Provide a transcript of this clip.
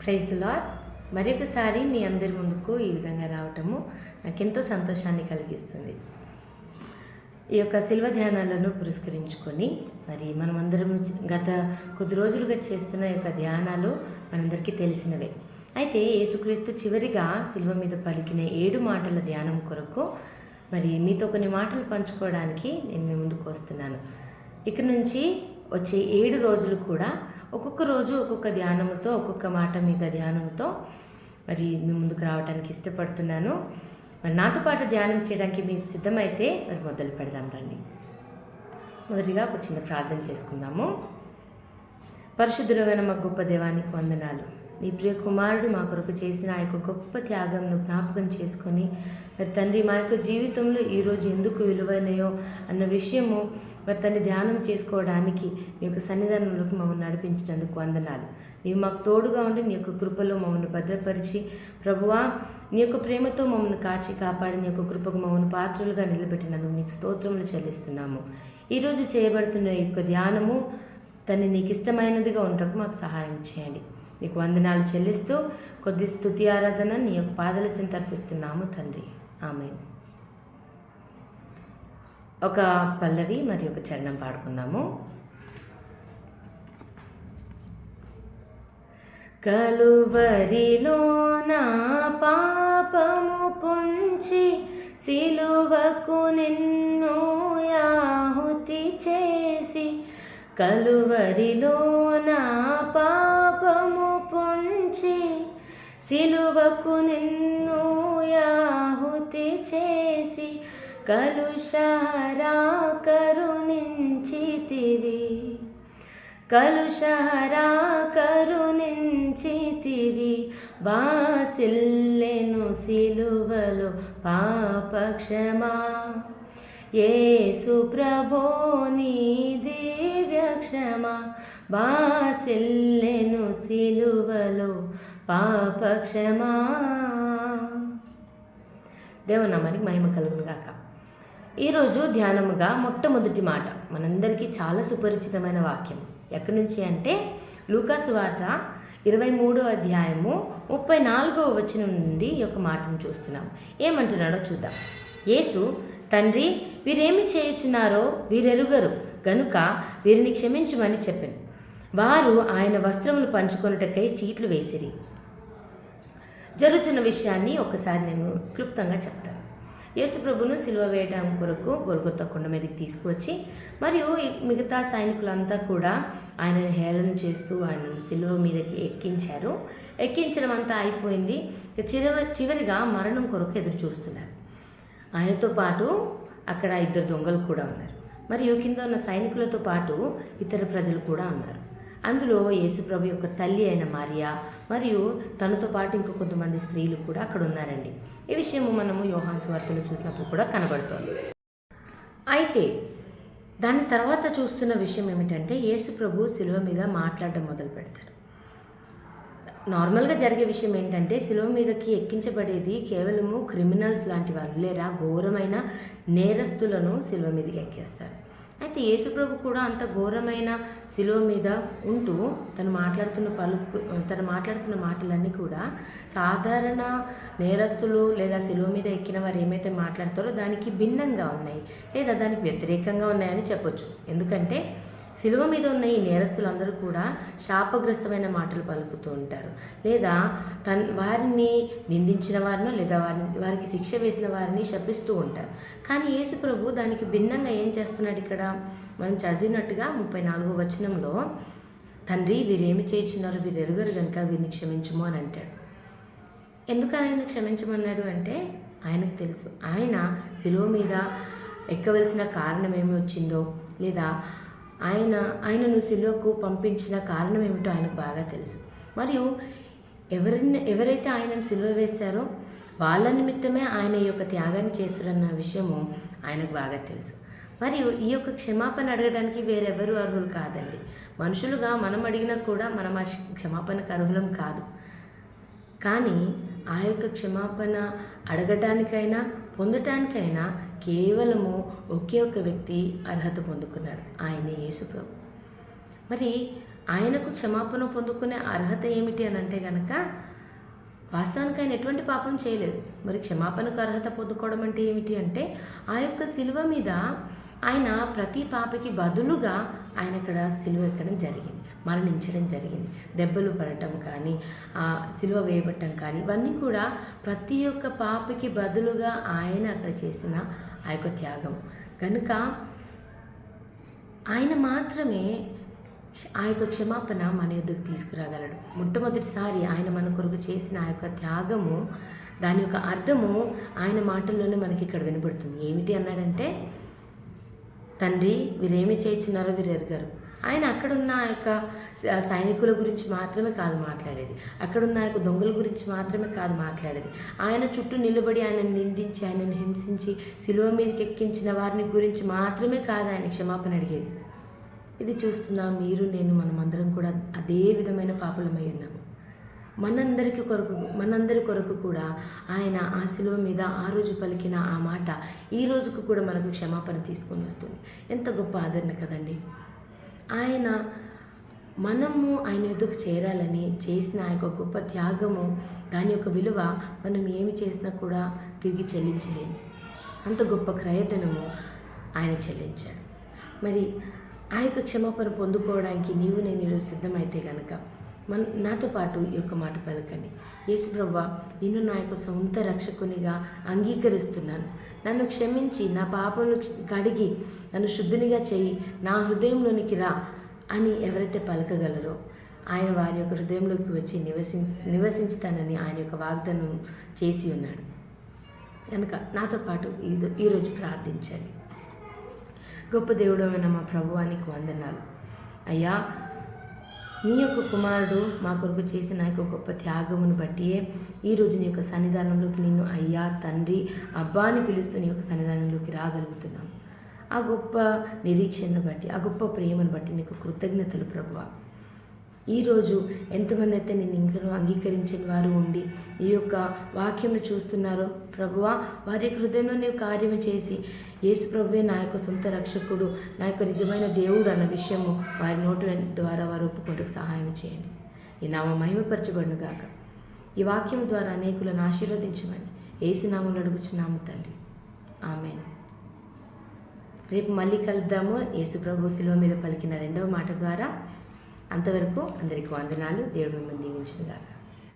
Praise the lord మరొకసారి మీ అందరి ముందుకు ఈ విధంగా రావటము నాకెంతో సంతోషాన్ని కలిగిస్తుంది. ఈ యొక్క శిల్వ ధ్యానాలను పురస్కరించుకొని మరి మనమందరం గత కొద్ది రోజులుగా చేస్తున్న ఈ యొక్క ధ్యానాలు మనందరికీ తెలిసినవే. అయితే యేసుక్రీస్తు చివరిగా శిల్వ మీద పలికిన ఏడు మాటల ధ్యానం కొరకు మరి మీతో కొన్ని మాటలు పంచుకోవడానికి నేను మీ ముందుకు వస్తున్నాను. ఇక నుంచి వచ్చే ఏడు రోజులు కూడా ఒక్కొక్క రోజు ఒక్కొక్క ధ్యానముతో ఒక్కొక్క మాట మీద ధ్యానంతో మరి మీ ముందుకు రావడానికి ఇష్టపడుతున్నాను. మరి నాతో పాటు ధ్యానం చేయడానికి మీరు సిద్ధమైతే మరి మొదలు పెడదాం రండి. మొదటిగా ఒక చిన్న ప్రార్థన చేసుకుందాము. పరిశుద్ధులమైన మా గొప్ప దేవానికి వందనాలు. నీ ప్రియ కుమారుడు మా కొరకు చేసిన ఆ యొక్క గొప్ప త్యాగంను జ్ఞాపకం చేసుకొని మరి తండ్రి మా యొక్క జీవితంలో ఈరోజు ఎందుకు విలువైనయో అన్న విషయము మరి తన్ని ధ్యానం చేసుకోవడానికి నీ యొక్క సన్నిధానంలోకి మమ్మల్ని నడిపించినందుకు వందనాలు. నీవు మాకు తోడుగా ఉండి నీ యొక్క కృపలో మమ్మల్ని భద్రపరిచి ప్రభువా నీ యొక్క ప్రేమతో మమ్మల్ని కాచి కాపాడి నీ యొక్క కృపకు మమ్మల్ని పాత్రలుగా నిలబెట్టినందుకు నీకు స్తోత్రములు చెల్లిస్తున్నాము. ఈరోజు చేయబడుతున్న యొక్క ధ్యానము తన్ని నీకు ఇష్టమైనదిగా ఉండటకు మాకు సహాయం చేయండి. నీకు వందనాలు చెల్లిస్తూ కొద్ది స్థుతి ఆరాధన నీ యొక్క పాదల చింత అర్పిస్తున్నాము తండ్రి. ఆమె ఒక పల్లవి మరి ఒక చరణం పాడుకుందాము. కలువరిలో నా పాపము పొంచి సిలువకు నిన్ను యాహుతి చేసి కలువరిలో నా పాపము పొంచి సిలువకు నిన్ను యాహుతి చేసి కలుషహరా కరుణించితివి కలుషహరా కరుణించితివి బాసిల్లెను సిలువలో పాపక్షమా. యేసు ప్రభో నీదే క్షమ బాసిల్లెను సిలువలో పాపక్షమా? దేవనామానికి మహిమ కలుగును గాక. ఈరోజు ధ్యానముగా మొట్టమొదటి మాట. మనందరికీ చాలా సుపరిచితమైన వాక్యం. ఎక్కడి నుంచి అంటే లూకాసు వార్త ఇరవై మూడో అధ్యాయము ముప్పై నాలుగో వచనం నుండి ఈ యొక్క మాటను చూస్తున్నాం. ఏమంటున్నాడో చూద్దాం. యేసు తండ్రి వీరేమి చేయుచున్నారో వీరెరుగరు. గనుక వీరిని క్షమించుమని చెప్పాను. వారు ఆయన వస్త్రములు పంచుకొనుటకై చీట్లు వేసిరి. జరుగుతున్న విషయాన్ని ఒకసారి నేను క్లుప్తంగా చెప్తాను. యేసుప్రభును సిలువ వేయడం కొరకు గొల్గొత్త కొండ మీదకి తీసుకువచ్చి మరియు మిగతా సైనికులంతా కూడా ఆయనను హేళన చేస్తూ ఆయనను సిలువ మీదకి ఎక్కించారు. ఎక్కించడం అంతా అయిపోయింది. ఇక చివరి చివరిగా మరణం కొరకు ఎదురు చూస్తున్నారు ఆయనతో పాటు అక్కడ ఇద్దరు దొంగలు కూడా ఉన్నారు. మరియు కింద ఉన్న సైనికులతో పాటు ఇతర ప్రజలు కూడా ఉన్నారు. అందులో యేసుప్రభు యొక్క తల్లి అయిన మరియా మరియు తనతో పాటు ఇంకో కొంతమంది స్త్రీలు కూడా అక్కడ ఉన్నారండి. ఈ విషయము మనము యోహాన్ వార్తలు చూసినప్పుడు కూడా కనబడుతోంది. అయితే దాని తర్వాత చూస్తున్న విషయం ఏమిటంటే యేసుప్రభు శిలువ మీద మాట్లాడడం మొదలు పెడతారు నార్మల్గా జరిగే విషయం ఏంటంటే శిలువ మీదకి ఎక్కించబడేది కేవలము క్రిమినల్స్ లాంటి వాళ్ళు లేదా ఘోరమైన నేరస్తులను శిలువ మీదకి ఎక్కేస్తారు. అయితే యేసుప్రభు కూడా అంత ఘోరమైన శిలువ మీద ఉంటూ తను మాట్లాడుతున్న పలుకు తను మాట్లాడుతున్న మాటలన్నీ కూడా సాధారణ నేరస్తులు లేదా శిలువ మీద ఎక్కిన వారు ఏమైతే మాట్లాడతారో దానికి భిన్నంగా ఉన్నాయి లేదా దానికి వ్యతిరేకంగా ఉన్నాయని చెప్పొచ్చు. ఎందుకంటే శిలువ మీద ఉన్న ఈ నేరస్తులందరూ కూడా శాపగ్రస్తమైన మాటలు పలుకుతూ ఉంటారు. లేదా తన్ వారిని నిందించిన వారినో లేదా వారిని వారికి శిక్ష వేసిన వారిని శపిస్తూ ఉంటారు. కానీ యేసు ప్రభు దానికి భిన్నంగా ఏం చేస్తున్నాడు ఇక్కడ? మనం చదివినట్టుగా ముప్పై నాలుగో వచనంలో తండ్రి వీరేమి చేయుచున్నారు వీరు ఎరుగరు కనుక వీరిని క్షమించము అని అంటాడు. ఎందుకు ఆయన క్షమించమన్నాడు అంటే ఆయనకు తెలుసు. ఆయన శిలువ మీద ఎక్కవలసిన కారణం ఏమి వచ్చిందో లేదా ఆయన ఆయనను సిలువకు పంపించిన కారణం ఏమిటో ఆయనకు బాగా తెలుసు. మరియు ఎవరిని ఎవరైతే ఆయనను సిలువ వేశారో వాళ్ళ నిమిత్తమే ఆయన ఈ యొక్క త్యాగాన్ని చేస్తారన్న విషయము ఆయనకు బాగా తెలుసు. మరియు ఈ యొక్క క్షమాపణ అడగడానికి వేరెవరు అర్హులు కాదండి. మనుషులుగా మనం అడిగినా కూడా మనం ఆ క్షమాపణకు అర్హులం కాదు. కానీ ఆ యొక్క క్షమాపణ అడగటానికైనా పొందటానికైనా కేవలము ఒకే ఒక వ్యక్తి అర్హత పొందుకున్నాడు ఆయన యేసుప్రభు మరి ఆయనకు క్షమాపణ పొందుకునే అర్హత ఏమిటి అని అంటే గనక వాస్తవానికి ఆయన ఎటువంటి పాపం చేయలేదు. మరి క్షమాపణకు అర్హత పొందుకోవడం అంటే ఏమిటి అంటే ఆ యొక్క శిలువ మీద ఆయన ప్రతి పాపకి బదులుగా ఆయన ఇక్కడ సిలువ ఎక్కడం జరిగింది మరణించడం జరిగింది. దెబ్బలు పడటం కానీ ఆ సిలువ వేయబట్టం కానీ ఇవన్నీ కూడా ప్రతి ఒక్క పాపకి బదులుగా ఆయన అక్కడ చేసిన ఆ యొక్క త్యాగం. కనుక ఆయన మాత్రమే ఆ యొక్క క్షమాపణ మన యుద్ధకు తీసుకురాగలడు. మొట్టమొదటిసారి ఆయన మన కొరకు చేసిన ఆ యొక్క త్యాగము దాని యొక్క అర్థము ఆయన మాటల్లోనే మనకి ఇక్కడ వినబడుతుంది. ఏమిటి అన్నాడంటే తండ్రి వీరేమి చేయుచున్నారో వీరు ఎరగరు. ఆయన అక్కడున్న ఆ యొక్క సైనికుల గురించి మాత్రమే కాదు మాట్లాడేది. అక్కడున్న ఆ యొక్క దొంగల గురించి మాత్రమే కాదు మాట్లాడేది. ఆయన చుట్టూ నిలబడి ఆయనను నిందించి ఆయనను హింసించి శిలువ మీదకి ఎక్కించిన వారిని గురించి మాత్రమే కాదు ఆయన క్షమాపణ అడిగేది. ఇది చూస్తున్నా మీరు నేను మనమందరం కూడా అదే విధమైన పాపులమై ఉన్నాం. మనందరికి కొరకు మనందరి కొరకు కూడా ఆయన ఆ శిలువ మీద ఆ రోజు పలికిన ఆ మాట ఈ రోజుకు కూడా మనకు క్షమాపణ తీసుకొని వస్తుంది. ఎంత గొప్ప ఆదరణ కదండి. ఆయన మనము ఆయన ఎదుకు చేరాలని చేసిన ఆ యొక్క గొప్ప త్యాగము దాని యొక్క విలువ మనం ఏమి చేసినా కూడా తిరిగి చెల్లించలేము. అంత గొప్ప క్రయధనము ఆయన చెల్లించాడు. మరి ఆ యొక్క క్షమాపణ పొందుకోవడానికి నీవు నేను ఈరోజు సిద్ధమైతే కనుక మన నాతో పాటు ఈ యొక్క మాట పలకండి. యేసుప్రవ్వ నిన్ను నా యొక్క సొంత రక్షకునిగా అంగీకరిస్తున్నాను. నన్ను క్షమించి నా పాపను కడిగి నన్ను శుద్ధినిగా చేయి నా హృదయంలోనికి రా అని ఎవరైతే పలకగలరో ఆయన వారి యొక్క హృదయంలోకి వచ్చి నివసి నివసించుతానని ఆయన యొక్క వాగ్దానం చేసి ఉన్నాడు. కనుక నాతో పాటు ఈ- ఈరోజు ప్రార్థించండి. గొప్ప దేవుడమైన మా ప్రభువానికి వందనాలు. అయ్యా నీ యొక్క కుమారుడు మా కొరకు చేసిన యొక్క గొప్ప త్యాగమును బట్టియే ఈరోజు నీ యొక్క సన్నిధానంలోకి నిన్ను అయ్యా తండ్రి అబ్బా అని పిలుస్తూ నీ యొక్క సన్నిధానంలోకి రాగలుగుతున్నాం. ఆ గొప్ప నిరీక్షణను బట్టి ఆ గొప్ప ప్రేమను బట్టి నీకు కృతజ్ఞతలు ప్రభువా. ఈరోజు ఎంతమంది అయితే నేను ఇంకనూ అంగీకరించిన వారు ఉండి ఈ యొక్క వాక్యంను చూస్తున్నారో ప్రభువా వారి హృదయంలో నీవు కార్యము చేసి యేసు ప్రభువే నా యొక్క సొంత రక్షకుడు నా యొక్క నిజమైన దేవుడు అన్న విషయము వారి నోటు ద్వారా వారు ఒప్పుకుంటూ సహాయం చేయండి. ఈ నామ మహిమపరచబడును గాక. ఈ వాక్యం ద్వారా అనేకులను ఆశీర్వదించమని ఏసునామం అడుగుచున్నాము తండ్రి. ఆమె రేపు మళ్ళీ కలుద్దాము. యేసు ప్రభు శిలువ మీద పలికిన రెండవ మాట ద్వారా అంతవరకు అందరికీ వందనాలు. దేవుడు మిమ్మల్ని దీవించుగాక